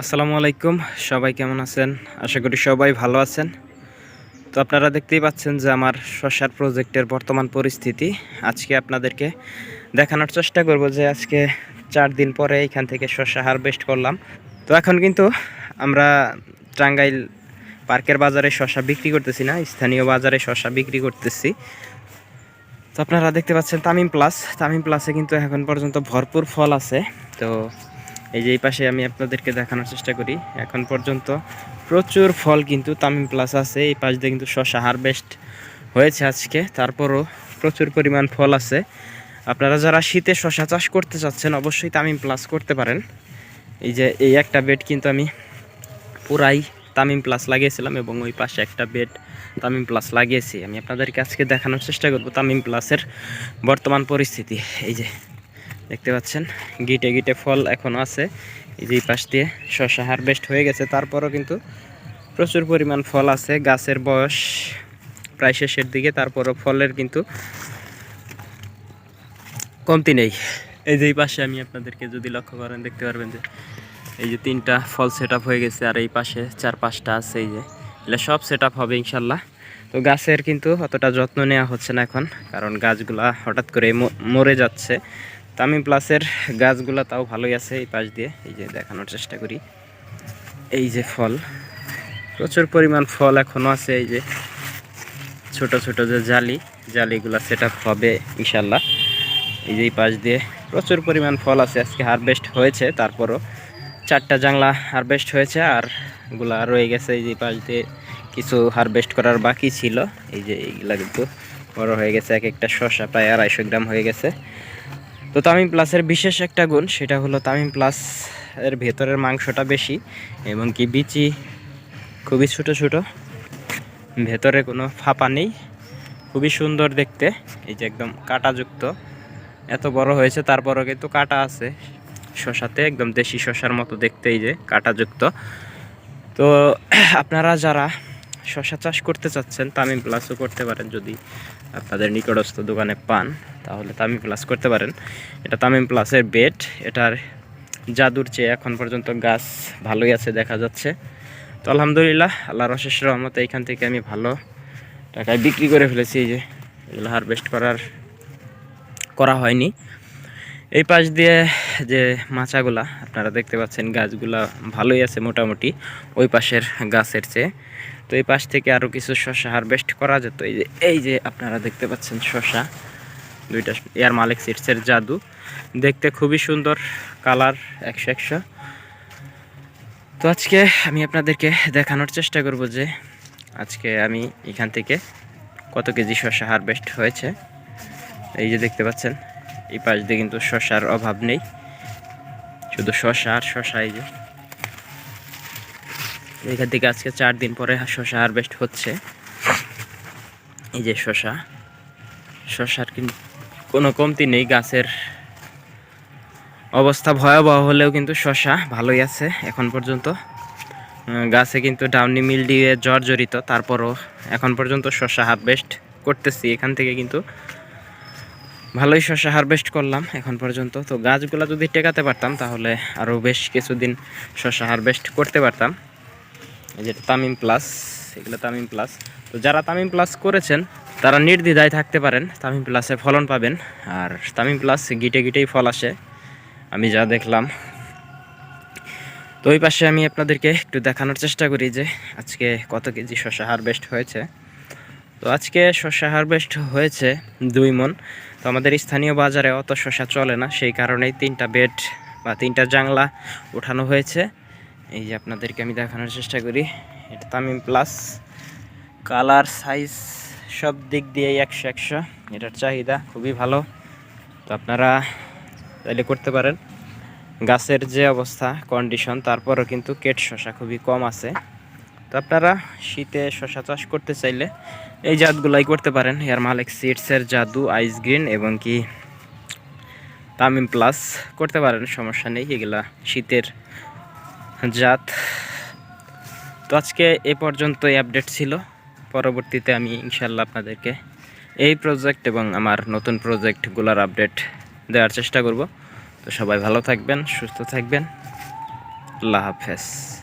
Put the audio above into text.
আসসালামু আলাইকুম, সবাই কেমন আছেন? আশা করি সবাই ভালো আছেন। তো আপনারা দেখতেই পাচ্ছেন যে আমার শশার প্রজেক্টের বর্তমান পরিস্থিতি। আজকে আপনাদেরকে দেখানোর চেষ্টা করব যে আজকে চার দিন পরে এখান থেকে শশা হারভেস্ট করলাম। তো এখন কিন্তু আমরা টাঙ্গাইল পার্কের বাজারে শশা বিক্রি করতেছি না, স্থানীয় বাজারে শশা বিক্রি করতেছি। তো আপনারা দেখতে পাচ্ছেন তামিম প্লাস তামিম প্লাসে কিন্তু এখন পর্যন্ত ভরপুর ফল আছে। তো এই যে এই পাশে আমি আপনাদেরকে দেখানোর চেষ্টা করি। এখন পর্যন্ত প্রচুর ফল কিন্তু তামিম প্লাস আছে। এই পাশ দিয়ে কিন্তু শশা হারভেস্ট হয়েছে আজকে। তারপরও প্রচুর পরিমাণ ফল আছে। আপনারা যারা শীতে শশা চাষ করতে চাচ্ছেন, অবশ্যই তামিম প্লাস করতে পারেন। এই যে এই একটা বেড কিন্তু আমি পুরাই তামিম প্লাস লাগিয়েছিলাম এবং ওই পাশে একটা বেড তামিম প্লাস লাগিয়েছি। আমি আপনাদেরকে আজকে দেখানোর চেষ্টা করব তামিম প্লাসের বর্তমান পরিস্থিতি। এই যে দেখতে পাচ্ছেন, গিটে গিটে ফল এখনও আছে, এই যে পাশ দিয়ে শশা হারভেস্ট হয়ে গেছে। তারপরও কিন্তু প্রচুর পরিমাণ ফল আছে, গাছের বয়স প্রায় শেষের দিকে, তারপরও ফলের কিন্তু কমতি নেই। এই যে এই পাশে আমি আপনাদেরকে যদি লক্ষ্য করেন, দেখতে পারবেন যে এই যে তিনটা ফল সেট হয়ে গেছে, আর এই পাশে চার পাঁচটা আছে এই যে, এগুলো সব সেট হবে ইনশাল্লাহ। তো গাছের কিন্তু অতটা যত্ন নেওয়া হচ্ছে না এখন, কারণ গাছগুলা হঠাৎ করে মরে যাচ্ছে। তামিম প্লাসের গাছগুলা তাও ভালোই আছে এই পাশ দিয়ে। এই যে দেখানোর চেষ্টা করি। এই যে ফল। প্রচুর পরিমাণ ফল এখনও আছে এই যে ছোট ছোট যে জালি, জালিগুলা সেট হবে ইনশাল্লাহ এই যে এই পাশ দিয়ে প্রচুর পরিমাণ ফল আছে, আজকে হারভেস্ট হয়েছে, তারপরও চারটা জাংলা হারভেস্ট হয়েছে আরগুলা রয়ে গেছে এই যে পাশ দিয়ে কিছু হারভেস্ট করার বাকি ছিল। এই যে এইগুলা কিন্তু বড় হয়ে গেছে, এক একটা শসা প্রায় আড়াইশো গ্রাম হয়ে গেছে। তো তামিম প্লাসের বিশেষ একটা গুণ, সেটা হলো তামিম প্লাস এর ভেতরের মাংসটা বেশি এবং কি বিচি খুবই ছোট ছোট। ভেতরে কোনো ফাঁপা নেই, খুবই সুন্দর দেখতে, এই যে একদম কাঁটাযুক্ত। এত বড় হয়েছে, তারপরও কিন্তু কাটা আছে শশাতে একদম দেশি শশার মতো দেখতে এই যে কাঁটাযুক্ত। তো আপনারা যারা শশা চাষ করতে চাচ্ছেন, তামিম প্লাসও করতে পারেন যদি আপনাদের নিকটস্থ দোকানে পান, তাহলে তামিম প্লাস করতে পারেন। এটা তামিম প্লাসের বেড, এটার জাদুর চেয়ে এখন পর্যন্ত গাছ ভালোই আছে দেখা যাচ্ছে। তো আলহামদুলিল্লাহ আল্লাহ অশেষ রহমতে এখান থেকে আমি ভালো টাকায় বিক্রি করে ফেলেছি, এই যে এগুলো হারভেস্ট করার, করা হয়নি। এই পাশ দিয়ে যে মাচাগুলা, আপনারা দেখতে পাচ্ছেন গাছগুলা ভালোই আছে মোটামুটি, ওই পাশের গাছের চেয়ে। তো এই পাশ থেকে আরও কিছু শশা হারভেস্ট করা যেত। এই যে এই যে আপনারা দেখতে পাচ্ছেন শশা দুইটা এয়ার মালিক সিটসের জাদু। দেখতে খুবই সুন্দর কালার একশো একশো। তো আজকে আমি আপনাদেরকে দেখানোর চেষ্টা করব যে আজকে আমি এখান থেকে কত কেজি শশা হারভেস্ট হয়েছে। এই যে দেখতে পাচ্ছেন, এই পাশ দিয়ে কিন্তু শশার অভাব নেই। শুধু শশা আর শশা এই যে। এখান থেকে আজকে চার দিন পরে শশা হারভেস্ট হচ্ছে। এই যে শশা শশার কিন্তু কোনো কমতি নেই, গাছের অবস্থা ভয়াবহ হলেও কিন্তু শশা ভালোই আছে এখন পর্যন্ত। গাছে কিন্তু ডাউনি মিল দিয়ে জর্জরিত, তারপরও এখন পর্যন্ত শশা হারভেস্ট করতেছি। এখান থেকে কিন্তু ভালোই শশা হারভেস্ট করলাম এখন পর্যন্ত। তো গাছগুলো যদি টেকাতে পারতাম তাহলে আরও বেশ কিছুদিন শশা হারভেস্ট করতে পারতাম। যেটা তামিম প্লাস, এগুলো তামিম প্লাস। তো যারা তামিম প্লাস করেছেন, তারা নির্দ্বিধায় থাকতে পারেন, তামিম প্লাসে ফলন পাবেন। আর তামিম প্লাস গিটে গিটেই ফল আসে, আমি যা দেখলাম। তো ওই পাশে আমি আপনাদেরকে একটু দেখানোর চেষ্টা করি যে আজকে কত কেজি শশা হারভেস্ট হয়েছে। তো আজকে শশা হারভেস্ট হয়েছে দুই মন। তো আমাদের স্থানীয় বাজারে অত শশা চলে না, সেই কারণেই তিনটা বেড বা তিনটা জাংলা ওঠানো হয়েছে। এই যে আপনাদেরকে আমি দেখানোর চেষ্টা করি। এটা তামিম প্লাস কালার সাইজ সব দিক দিয়েই একশো একশো। এটার চাহিদা খুবই ভালো। তো আপনারা তাইলে করতে পারেন। গাছের যে অবস্থা কন্ডিশন তারপরও কিন্তু কেট শশা খুবই কম আছে। তো আপনারা শীতে শশা চাষ করতে চাইলে এই জাতগুলাই করতে পারেন। এর মালিক সিডসের জাদু আইস গ্রিন এবং কি তামিম প্লাস করতে পারেন। সমস্যা নেই, এগুলা শীতের জাত তো আজকে এ পর্যন্তই আপডেট ছিল। পরবর্তীতে আমি ইনশাল্লাহ আপনাদেরকে এই প্রজেক্ট এবং আমার নতুন প্রজেক্টগুলোর আপডেট দেওয়ার চেষ্টা করব। তো সবাই ভালো থাকবেন, সুস্থ থাকবেন। আল্লাহ হাফেজ।